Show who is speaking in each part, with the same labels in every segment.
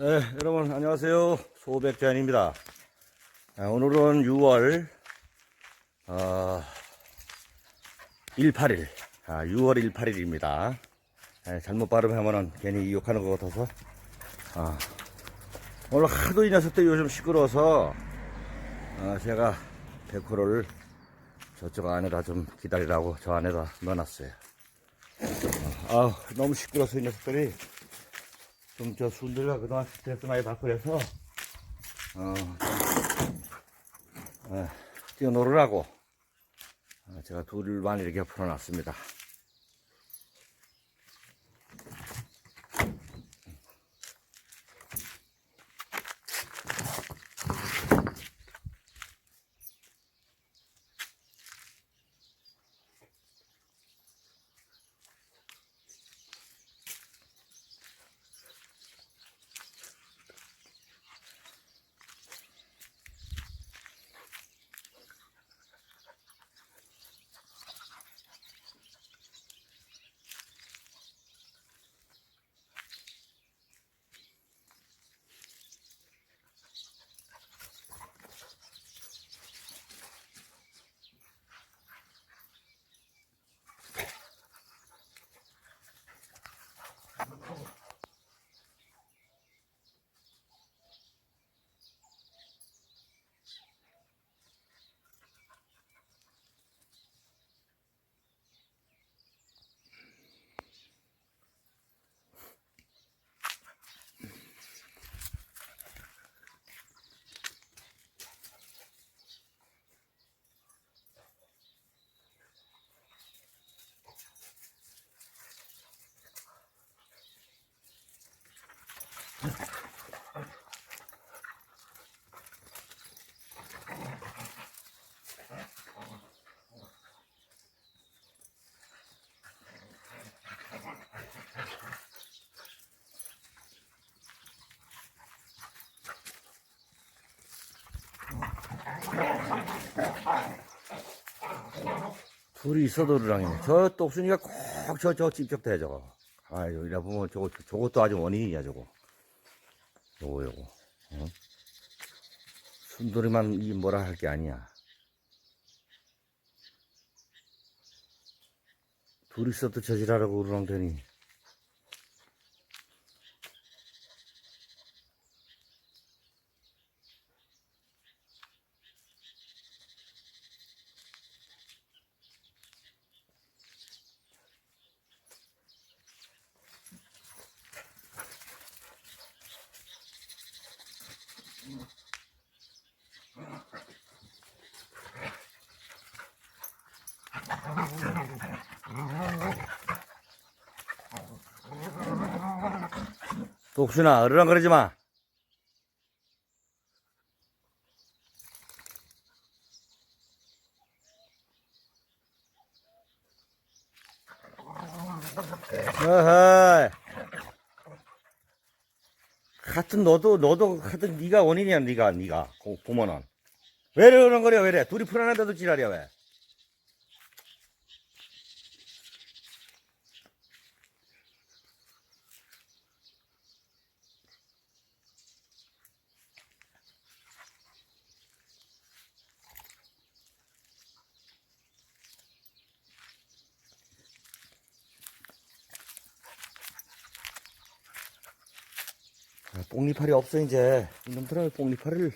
Speaker 1: 네, 여러분 안녕하세요. 소백자연입니다. 아, 오늘은 6월 어, 18일, 아, 6월 18일입니다. 잘못 발음하면은 괜히 욕하는 것 같아서 아, 오늘 하도 이 녀석들이 요즘 시끄러워서 아, 제가 백호를 저쪽 안에다 좀 기다리라고 저 안에다 넣어놨어요. 아, 너무 시끄러워서 이 녀석들이 좀 저 순들과 그동안 스트레스 많이 받고 그래서 어, 좀, 어, 뛰어놀으라고 어, 제가 둘만 이렇게 풀어놨습니다. 둘이 있어도 그러랑이네. 저 똑순이가 꼭 저, 저 찝쩍대, 저거. 아유, 이래 보면 저거, 저것도 아주 원인이야, 저거. 요거, 요거. 어? 순돌이만 이 뭐라 할 게 아니야. 둘이 있어도 저지라라고 그러랑더니. 독순아, 어르랑 그러지 마. 어허이. 하여튼 너도 너도 하여튼 네가 원인이야 네가 네가 고- 보면은 왜 그러는 거야 왜래 둘이 불안한데도 지랄이야 왜 뽕리파리 없어 이제. 이놈들은 뽕리파리를.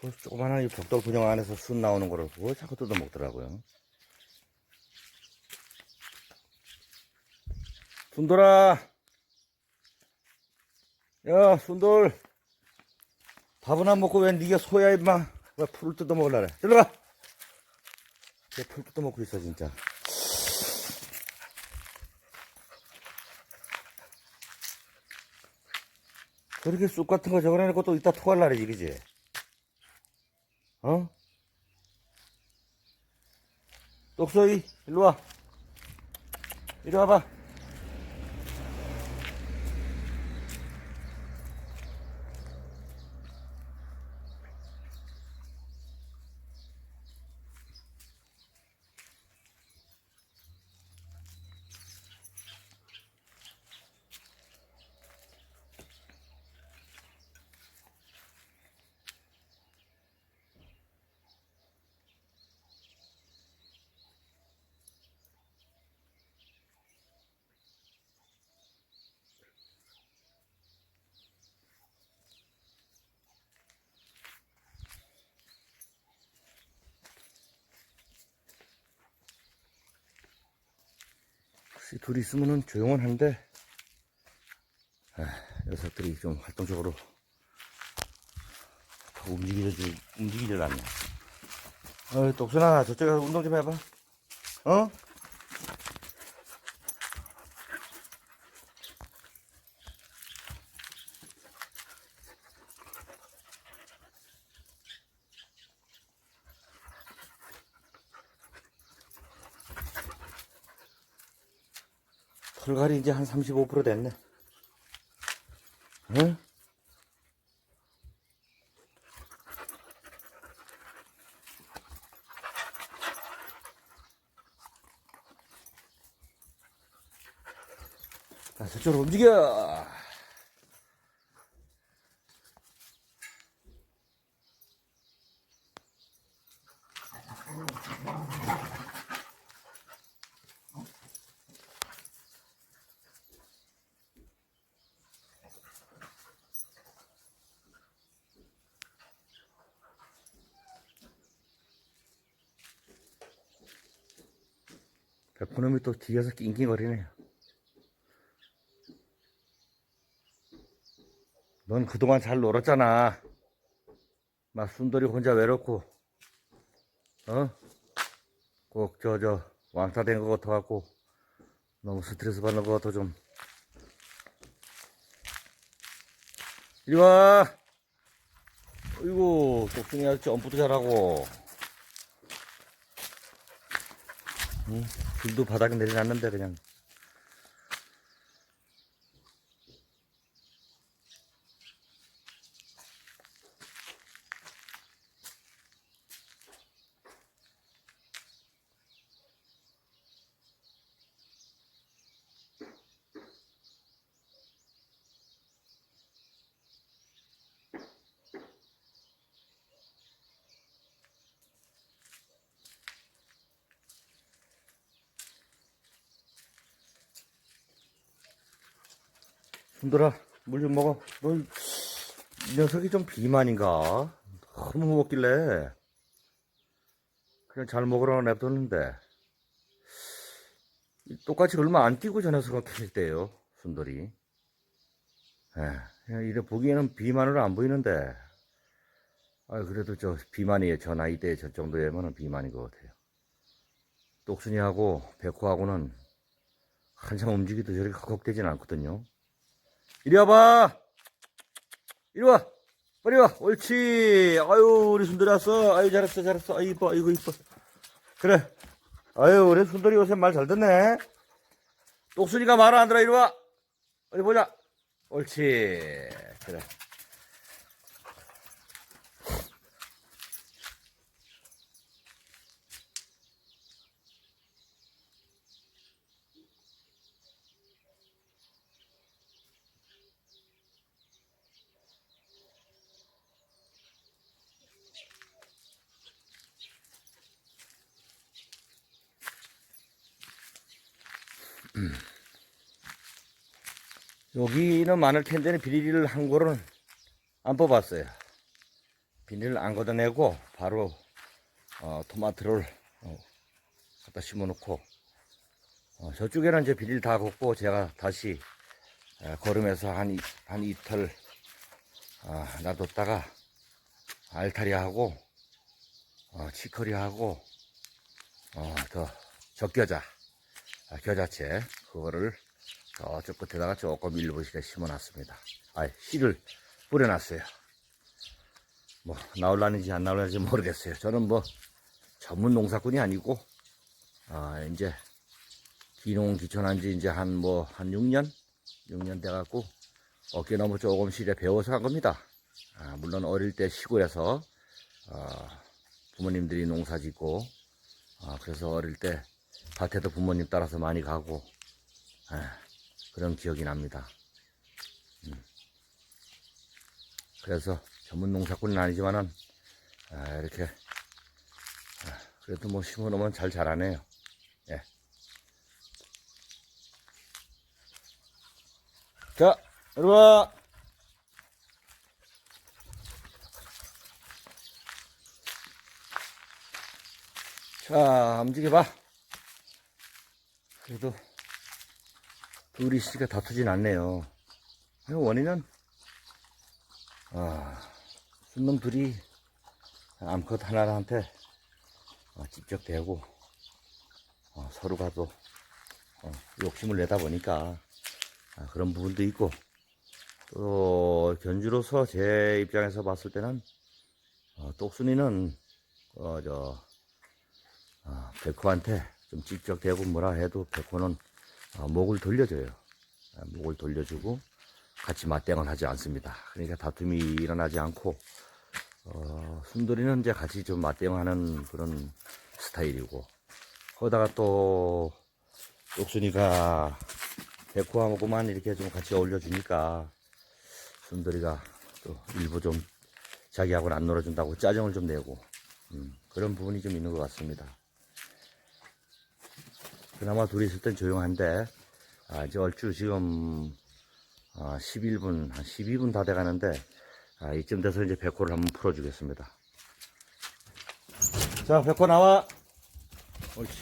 Speaker 1: 그 조그만한 이 벽돌 분영 안에서 순 나오는 거를 그걸 자꾸 뜯어 먹더라고요. 순돌아. 야 순돌. 밥은 안 먹고 왜 네가 소야 임마? 왜 풀을 뜯어 먹으려 그래? 일로 가 걔풀 뜯어 먹고 있어 진짜 그렇게 쑥 같은 거 적어내놓고 또 이따 토할 날이지, 그지? 어? 똑소이, 일로 와. 이리 와봐. 이 둘이 있으면은 조용은 한데, 아, 녀석들이 좀 활동적으로 더 움직이지, 움직이질 않네. 어이, 똑순아, 저쪽에 가서 운동 좀 해봐. 어? 털갈이 이제 한 35% 됐네. 응? 자, 저쪽으로 움직여! 백호놈이 또 뒤에서 낑낑거리네요. 넌 그동안 잘 놀았잖아. 막 순돌이 혼자 외롭고, 어? 꼭 저, 저, 왕따 된 것 같아갖고, 너무 스트레스 받는 것 같아, 좀. 이리 와! 어이구, 똑순이 아저씨 엄부도 잘하고. 응? 귤도 바닥에 내려놨는데, 그냥. 순돌아, 물 좀 먹어. 너, 이 녀석이 좀 비만인가? 너무 먹길래. 그냥 잘 먹으라고 냅뒀는데. 이 똑같이 얼마 안 뛰고 전화서가 켜질 때요, 순돌이. 에, 그냥 이래 보기에는 비만으로 안 보이는데. 아, 그래도 저 비만이에요. 저 나이대에 저 정도면은 비만인 것 같아요. 똑순이하고 백호하고는 한참 움직이도 저렇게 헉헉대진 않거든요. 이리 와봐. 이리 와. 빨리 와. 옳지. 아유, 우리 순돌이 왔어. 아유, 잘했어, 잘했어. 아유, 이뻐, 아이고, 이뻐. 그래. 아유, 우리 순돌이 요새 말 잘 듣네. 똑순이가 말을 안 들어. 이리 와. 어디 보자. 옳지. 그래. 여기는 마늘 텐데는 비닐을 한 거는 안 뽑았어요. 비닐을 안 걷어내고 바로 어, 토마토를 어, 갖다 심어놓고 어, 저쪽에는 이제 비닐 다 걷고 제가 다시 에, 걸음에서 한, 이, 한 이틀 어, 놔뒀다가 알타리하고 어, 치커리하고 어, 더 적겨자 아, 겨자채 그거를 저쪽 끝에다가 조금 일부시게 심어놨습니다. 아, 씨를 뿌려놨어요. 뭐 나올라는지 안 나올라는지 모르겠어요. 저는 뭐 전문 농사꾼이 아니고 아, 이제 기농 기촌한 지 이제 한 뭐 한 6년 6년 돼갖고 어깨 너무 조금씩 배워서 한 겁니다. 아, 물론 어릴 때 시골에서 아, 부모님들이 농사 짓고 아, 그래서 어릴 때 밭에도 부모님 따라서 많이 가고 아, 그런 기억이 납니다. 음. 그래서 전문 농사꾼은 아니지만은 아, 이렇게 아, 그래도 뭐 심어놓으면 잘 자라네요. 예. 자, 여러분. 자, 움직여봐. 그래도 둘이 씨가 다투진 않네요. 그 원인은, 아, 순놈 둘이 암컷 하나한테 어, 직접 대고 어, 서로가 또 어, 욕심을 내다 보니까 아, 그런 부분도 있고 또 견주로서 제 입장에서 봤을 때는 어, 똑순이는 어, 저 어, 백호한테 좀 직접 대고 뭐라 해도 백호는 어, 목을 돌려줘요. 아, 목을 돌려주고 같이 맞대응을 하지 않습니다. 그러니까 다툼이 일어나지 않고 어, 순돌이는 이제 같이 좀 맞대응하는 그런 스타일이고 거기다가 또 옥순이가 백호하고만 이렇게 좀 같이 어울려주니까 순돌이가 또 일부 좀 자기하고는 안 놀아준다고 짜증을 좀 내고 음, 그런 부분이 좀 있는 것 같습니다. 그나마 둘이 있을 땐 조용한데 아, 이제 얼추 지금 아, 11분 한 12분 다 돼가는데 아, 이쯤 돼서 이제 백호를 한번 풀어주겠습니다. 자, 백호 나와. 옳지.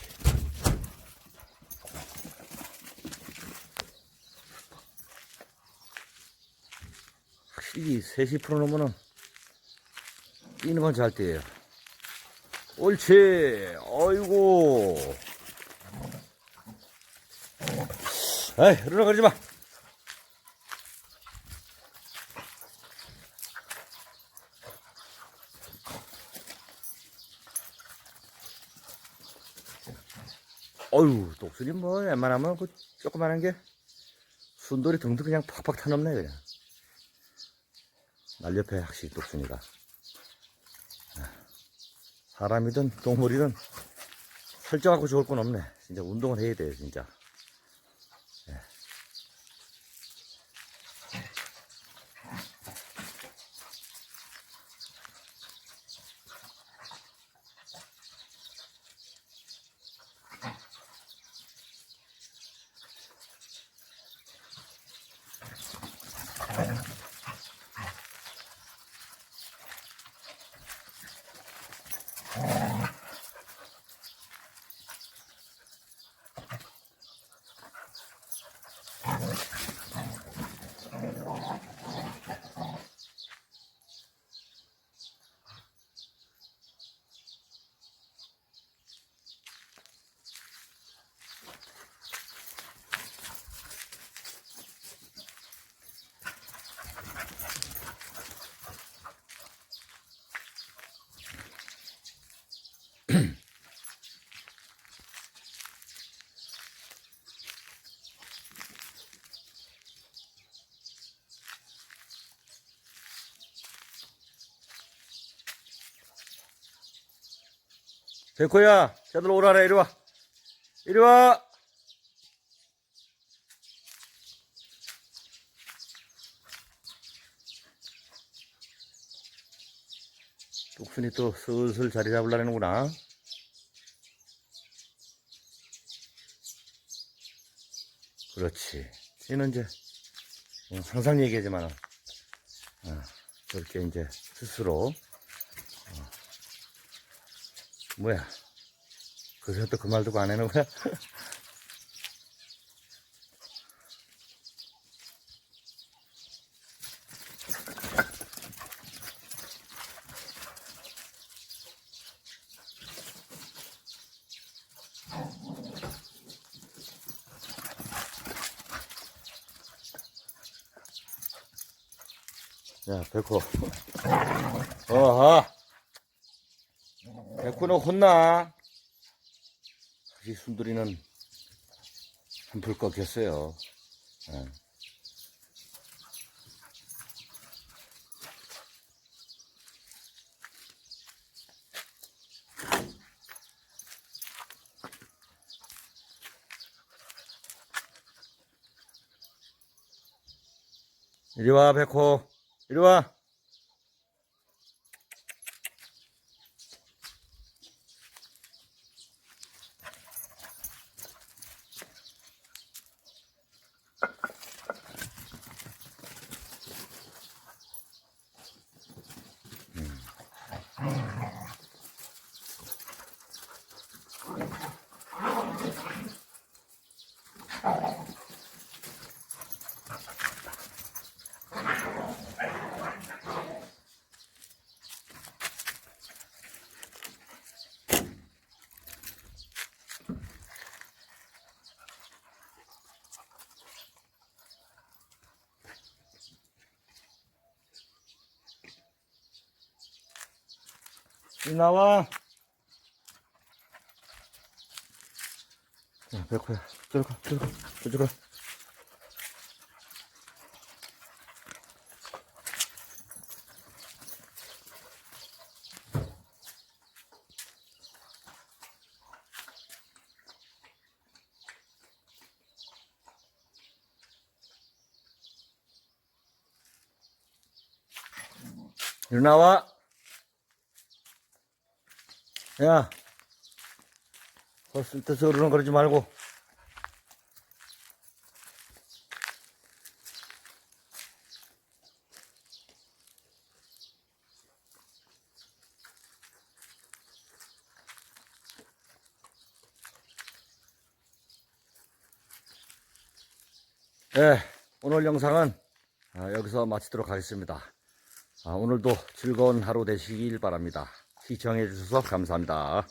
Speaker 1: 확실히 3시 풀어놓으면은 뛰는 건 잘 뛰어요. 옳지. 어이구. 에이, 흘러가지 마. 어휴, 독수리 뭐, 웬만하면 그 조그만한 게 순돌이 등도 그냥 팍팍 타넘네, 그냥. 날렵해, 확실히 독수리가. 아, 사람이든 동물이든 설정하고 좋을 건 없네. 진짜 운동을 해야 돼요, 진짜. 백호야, 쟤들 오라래, 이리 와. 이리 와. 독순이 또 슬슬 자리 잡으려는구나. 그렇지. 얘는 이제, 어, 항상 얘기하지만, 어, 저렇게 이제 스스로, 어, 뭐야. 그래서 또 그 말 듣고 안 해는 거야? 야, 백호. 어하. 백호는 혼나. 이 순돌이는 한풀 꺾였어요. 예. 이리 와, 백호. 이리 와. 나와. 야, 백호야. 저리 가, 저리 가, 저리 가. 이리 나와. 야. 그 어르는 그러지 말고. 네, 오늘 영상은 아, 여기서 마치도록 하겠습니다. 아, 오늘도 즐거운 하루 되시길 바랍니다. 시청해 주셔서 감사합니다.